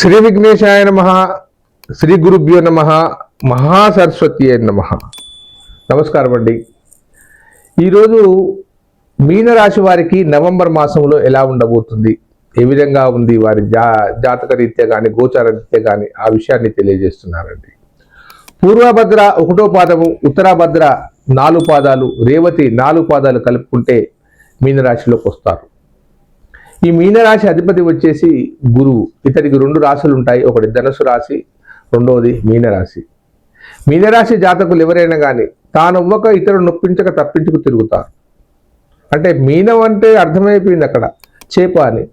శ్రీ విఘ్నేశాయ నమ శ్రీ గురుభ్యో నమ మహాసరస్వతి నమ. నమస్కారం అండి. ఈరోజు మీనరాశి వారికి నవంబర్ మాసంలో ఎలా ఉండబోతుంది? ఏ విధంగా ఉంది వారి జా జాతక రీత్యా కానీ గోచార రీత్యా కానీ ఆ విషయాన్ని తెలియజేస్తున్నారండి. పూర్వభద్ర ఒకటో పాదము ఉత్తరాభద్ర నాలుగు పాదాలు రేవతి నాలుగు పాదాలు కలుపుకుంటే మీనరాశిలోకి వస్తారు. ఈ మీనరాశి అధిపతి వచ్చేసి గురువు. ఇతడికి రెండు రాశులు ఉంటాయి ఒకటి ధనుసు రాశి రెండవది మీనరాశి. మీనరాశి జాతకులు ఎవరైనా కానీ తాను తానొవ్వక ఇతరులు నొప్పించక తప్పించుకు తిరుగుతారు. అంటే మీనం అంటే అర్థమైపోయింది అక్కడ. చేప అని.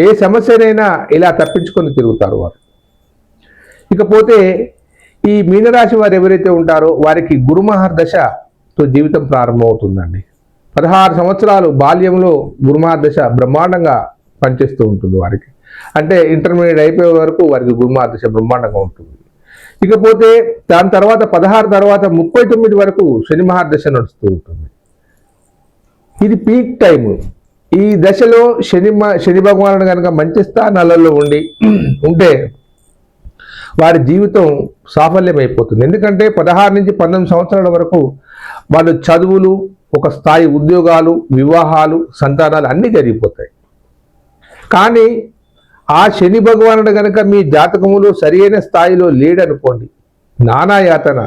ఏ సమస్యనైనా ఇలా తప్పించుకొని తిరుగుతారు వారు. ఇకపోతే ఈ మీనరాశి వారు ఎవరైతే ఉంటారో వారికి గురుమహర్ దశతో జీవితం ప్రారంభమవుతుందండి. పదహారు సంవత్సరాలు బాల్యంలో గురుమహర్ దశ బ్రహ్మాండంగా పనిచేస్తూ ఉంటుంది వారికి. అంటే ఇంటర్మీడియట్ అయిపోయే వరకు వారికి గురుమహర్ దశ బ్రహ్మాండంగా ఉంటుంది. ఇకపోతే దాని తర్వాత పదహారు తర్వాత ముప్పై తొమ్మిది వరకు శని మహార్దశ నడుస్తూ ఉంటుంది. ఇది పీక్ టైం ఈ దశలో శని శని భగవానుడు కనుక మంచి స్థానాలలో ఉండి ఉంటే వారి జీవితం సాఫల్యం అయిపోతుంది ఎందుకంటే పదహారు నుంచి పంతొమ్మిది సంవత్సరాల వరకు వాళ్ళు చదువులు ఒక స్థాయి ఉద్యోగాలు వివాహాలు సంతానాలు అన్నీ జరిగిపోతాయి. కానీ ఆ శని భగవానుడు కనుక మీ జాతకములో సరియైన స్థాయిలో లేడనుకోండి నానా యాతన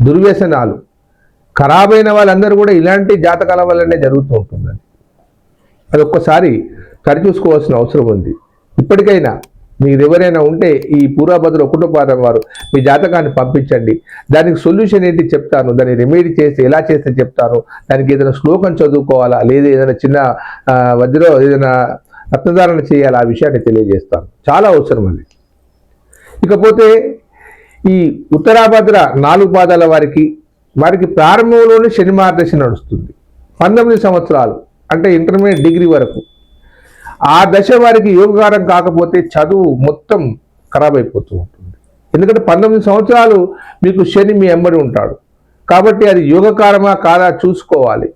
దుర్వ్యసనాలు ఖరాబైన వాళ్ళందరూ కూడా ఇలాంటి జాతకాల వల్లనే జరుగుతూ ఉంటుందండి. అది ఒక్కసారి సరిచూసుకోవాల్సిన అవసరం ఉంది. ఇప్పటికైనా మీకు ఎవరైనా ఉంటే ఈ పూర్వభద్ర ఒకటో పాదం వారు మీ జాతకాన్ని పంపించండి. దానికి సొల్యూషన్ ఏంటి చెప్తాను. దాన్ని రెమెడీ చేసి ఎలా చేస్తే చెప్తాను. దానికి ఏదైనా శ్లోకం చదువుకోవాలా? లేదా ఏదైనా చిన్న ఆ, వజ్రో ఏదైనా రత్నధారణ చేయాలా? ఆ విషయాన్ని తెలియజేస్తాను. చాలా అవసరం అది. ఇకపోతే ఈ ఉత్తరాభద్ర నాలుగు పాదాల వారికి వారికి ప్రారంభంలోనే శని మార్గదర్శి నడుస్తుంది. పంతొమ్మిది సంవత్సరాలు అంటే ఇంటర్మీడియట్ డిగ్రీ వరకు. ఆ దశ వారికి యోగకారం కాకపోతే చదువు మొత్తం ఖరాబ్ అయిపోతూ ఉంటుంది. ఎందుకంటే పంతొమ్మిది సంవత్సరాలు మీకు శని మీ ఎంబడి ఉంటాడు. కాబట్టి అది యోగకారమా కాదా చూసుకోవాలి.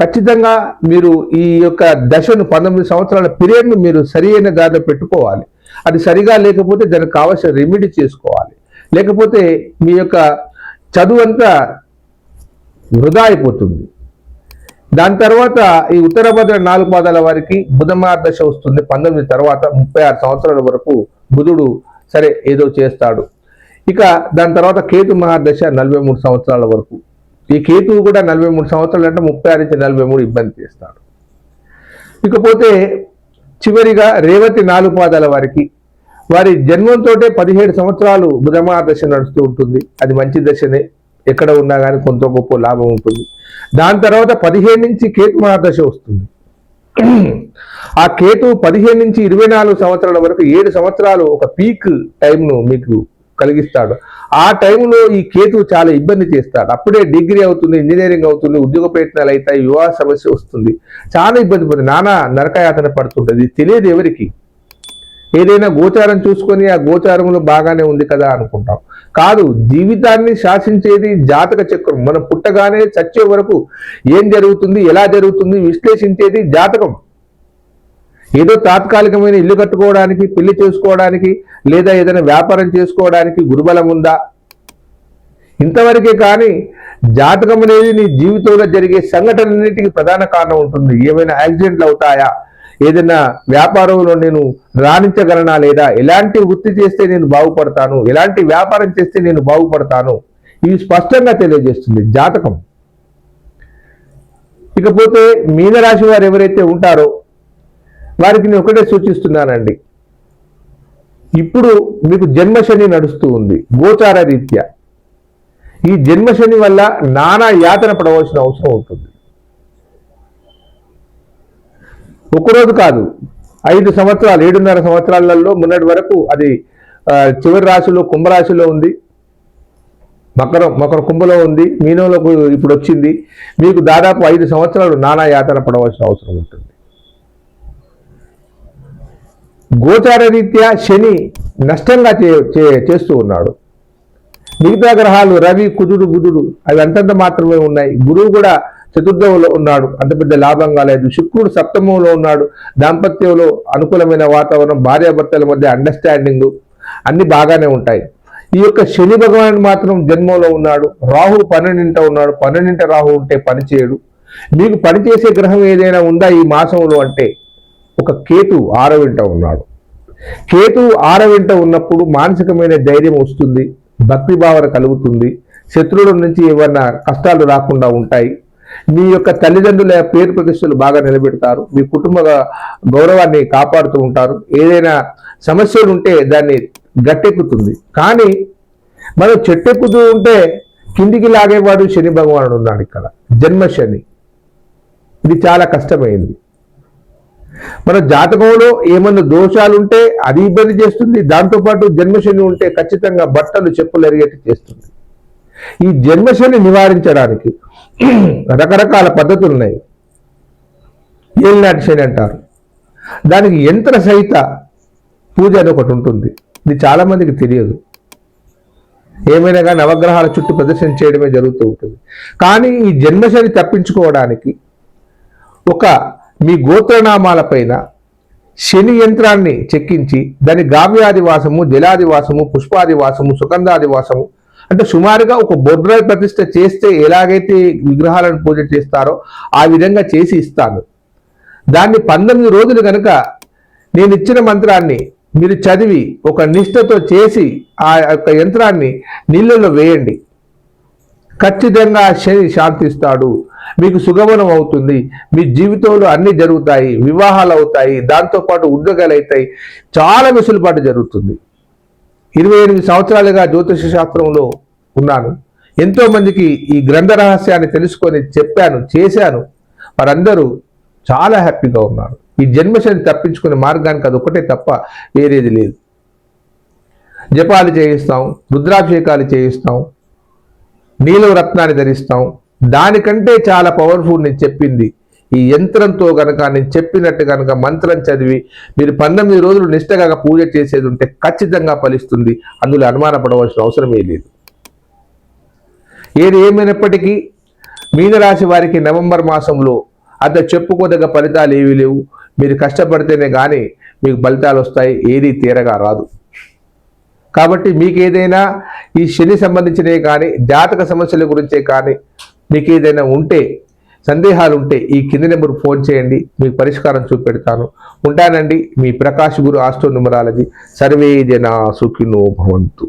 ఖచ్చితంగా మీరు ఈ యొక్క దశను పంతొమ్మిది సంవత్సరాల పీరియడ్ను మీరు సరి అయిన దారిలో పెట్టుకోవాలి. అది సరిగా లేకపోతే దానికి కావాల్సిన రెమెడీ చేసుకోవాలి. లేకపోతే మీ యొక్క చదువు అంతా వృధా అయిపోతుంది. దాని తర్వాత ఈ ఉత్తర భద్ర నాలుగు పాదాల వారికి బుధమార్ దశ వస్తుంది. పంతొమ్మిది తర్వాత ముప్పై ఆరు సంవత్సరాల వరకు బుధుడు సరే ఏదో చేస్తాడు. ఇక దాని తర్వాత కేతు మహాదశ నలభై మూడు సంవత్సరాల వరకు. ఈ కేతువు కూడా నలభై మూడు సంవత్సరాలు అంటే ముప్పై ఆరు నుంచి నలభై మూడు ఇబ్బంది చేస్తాడు. ఇకపోతే చివరిగా రేవతి నాలుగు పాదాల వారికి. వారి జన్మంతోటే పదిహేడు సంవత్సరాలు బుధమహాదశ నడుస్తూ ఉంటుంది. అది మంచి దశనే. ఎక్కడ ఉన్నా కానీ కొంత గొప్ప లాభం ఉంటుంది. దాని తర్వాత పదిహేను నుంచి కేతు మహాదశ వస్తుంది. ఆ కేతు పదిహేను నుంచి ఇరవై నాలుగు సంవత్సరాల వరకు ఏడు సంవత్సరాలు ఒక పీక్ టైంను మీకు కలిగిస్తాడు. ఆ టైంలో ఈ కేతు చాలా ఇబ్బంది చేస్తాడు. అప్పుడే డిగ్రీ అవుతుంది ఇంజనీరింగ్ అవుతుంది ఉద్యోగ ప్రయత్నాలు అవుతాయి వివాహ సమస్య వస్తుంది. చాలా ఇబ్బంది పడుతుంది. నానా నరకయాతన పడుతుంటుంది. తెలియదు ఎవరికి. ఏదైనా గోచారం చూసుకొని ఆ గోచారంలో బాగానే ఉంది కదా అనుకుంటాం. కాదు జీవితాన్ని శాసించేది జాతక చక్రం. మనం పుట్టగానే చచ్చే వరకు ఏం జరుగుతుంది ఎలా జరుగుతుంది విశ్లేషించేది జాతకం. ఏదో తాత్కాలికమైన ఇల్లు కట్టుకోవడానికి పెళ్ళి చేసుకోవడానికి లేదా ఏదైనా వ్యాపారం చేసుకోవడానికి గురుబలం ఉందా? ఇంతవరకే కానీ జాతకం అనేది నీ జీవితంలో జరిగే సంఘటనలన్నిటికీ ప్రధాన కారణం ఉంటుంది. ఏమైనా యాక్సిడెంట్లు అవుతాయా? ఏదైనా వ్యాపారంలో నేను రాణించగలనా లేదా? ఎలాంటి వృత్తి చేస్తే నేను బాగుపడతాను? ఎలాంటి వ్యాపారం చేస్తే నేను బాగుపడతాను? ఇవి స్పష్టంగా తెలియజేస్తుంది జాతకం. ఇకపోతే మీనరాశి వారు ఎవరైతే ఉంటారో వారికి నేను ఒకటే సూచిస్తున్నానండి. ఇప్పుడు మీకు జన్మశని నడుస్తూ ఉంది గోచార రీత్యా. ఈ జన్మశని వల్ల నానా యాతన పడవలసిన అవసరం ఉంటుంది ఒకరోజు కాదు ఐదు సంవత్సరాలు ఏడున్నర సంవత్సరాలలో మొన్నటి వరకు అది చివరి రాశిలో కుంభరాశిలో ఉంది. మకరం మకర కుంభలో ఉంది మీనంలో ఇప్పుడు వచ్చింది. మీకు దాదాపు ఐదు సంవత్సరాలు నానా యాతన పడవలసిన అవసరం ఉంటుంది. గోచార రీత్యా శని నష్టంగా చే- చేస్తూ ఉన్నాడు. మిగతా గ్రహాలు రవి కుజుడు బుధుడు అవి అంతంత మాత్రమే ఉన్నాయి. గురువు కూడా చతుర్థంలో ఉన్నాడు. అంత పెద్ద లాభం కాలేదు. శుక్రుడు సప్తమంలో ఉన్నాడు. దాంపత్యంలో అనుకూలమైన వాతావరణం భార్యాభర్తల మధ్య అండర్స్టాండింగ్ అన్ని బాగానే ఉంటాయి. ఈ యొక్క శని భగవాన్ మాత్రం జన్మంలో ఉన్నాడు. రాహు పన్నెండింట ఉన్నాడు. పన్నెండింట రాహు ఉంటే పని చేయడు. మీకు పనిచేసే గ్రహం ఏదైనా ఉందా ఈ మాసంలో అంటే ఒక కేతు ఆరవింట ఉన్నాడు. కేతు ఆరవింట ఉన్నప్పుడు మానసికమైన ధైర్యం వస్తుంది. భక్తి భావన కలుగుతుంది. శత్రువుల నుంచి ఏమన్నా కష్టాలు రాకుండా ఉంటాయి. మీ యొక్క తల్లిదండ్రుల పేరు ప్రతిష్టలు బాగా నిలబెడతారు. మీ కుటుంబ గౌరవాన్ని కాపాడుతూ ఉంటారు. ఏదైనా సమస్యలు ఉంటే దాన్ని గట్టెక్కుతుంది. కానీ మనం చెట్టెక్కుతూ ఉంటే కిందికి లాగేవాడు శని భగవానుడు ఉన్నాడు ఇక్కడ. జన్మ శని. ఇది చాలా కష్టమైంది. మన జాతకంలో ఏమన్నా దోషాలు ఉంటే అది ఇబ్బంది చేస్తుంది. దాంతోపాటు జన్మశని ఉంటే ఖచ్చితంగా బట్టలు చెప్పులు ఎరిగేట్టు చేస్తుంది. ఈ జన్మశని నివారించడానికి రకరకాల పద్ధతులు ఉన్నాయి ఏలినాటి శని అంటారు? దానికి యంత్ర సహిత పూజ అని ఒకటి ఉంటుంది. ఇది చాలామందికి తెలియదు. ఏమైనా కానీ నవగ్రహాల చుట్టూ ప్రదర్శన చేయడమే జరుగుతూ ఉంటుంది. కానీ ఈ జన్మశని తప్పించుకోవడానికి ఒక మీ గోత్రనామాల పైన శని యంత్రాన్ని చెక్కించి దాని గావ్యాదివాసము జలాదివాసము పుష్పాదివాసము సుగంధాదివాసము అంటే సుమారుగా ఒక బొడ్రాయి ప్రతిష్ట చేస్తే ఎలాగైతే విగ్రహాలను పూజ చేస్తారో ఆ విధంగా చేసి ఇస్తాను దాన్ని పంతొమ్మిది రోజులు కనుక నేను ఇచ్చిన మంత్రాన్ని మీరు చదివి ఒక నిష్ఠతో చేసి ఆ యొక్క యంత్రాన్ని నీళ్ళలో వేయండి. ఖచ్చితంగా శని శాంతిస్తాడు. మీకు సుగమనం అవుతుంది. మీ జీవితంలో అన్ని జరుగుతాయి. వివాహాలు అవుతాయి. దాంతోపాటు ఉద్యోగాలు అవుతాయి. చాలా వెసులుబాటు జరుగుతుంది. ఇరవై ఎనిమిది సంవత్సరాలుగా జ్యోతిష శాస్త్రంలో ఉన్నాను. ఎంతో మందికి ఈ గ్రంథ రహస్యాన్ని తెలుసుకొని చెప్పాను చేశాను. వారందరూ చాలా హ్యాపీగా ఉన్నారు. ఈ జన్మశని తప్పించుకునే మార్గానికి అది ఒకటే తప్ప వేరేది లేదు. జపాలు చేయిస్తాం రుద్రాభిషేకాలు చేయిస్తాం నీలం రత్నాన్ని ధరిస్తాం. దానికంటే చాలా పవర్ఫుల్ నేను చెప్పింది ఈ యంత్రంతో గనక నేను చెప్పినట్టు గనక మంత్రం చదివి మీరు పంతొమ్మిది రోజులు నిష్టగా పూజ చేసేది ఉంటే ఖచ్చితంగా ఫలిస్తుంది. అందులో అనుమానపడవలసిన అవసరమే లేదు. ఏది ఏమైనప్పటికీ మీనరాశి వారికి నవంబర్ మాసంలో అంత చెప్పుకోదగ్గ ఫలితాలు ఏవి లేవు. మీరు కష్టపడితేనే కానీ మీకు ఫలితాలు వస్తాయి. ఏది తీరగా రాదు. కాబట్టి మీకు ఏదైనా ఈ శని సంబంధించినవి కానీ జాతక సమస్యల గురించే కానీ మీకు ఏదైనా ఉంటే సందేహాలు ఉంటే ఈ కింది నెంబర్ ఫోన్ చేయండి మీకు పరిష్కారం చూపెడతాను. ఉంటానండి మీ ప్రకాష్ గురు ఆస్ట్రో న్యూమరాలజీ. సర్వే జనా సుఖినో భవంతు.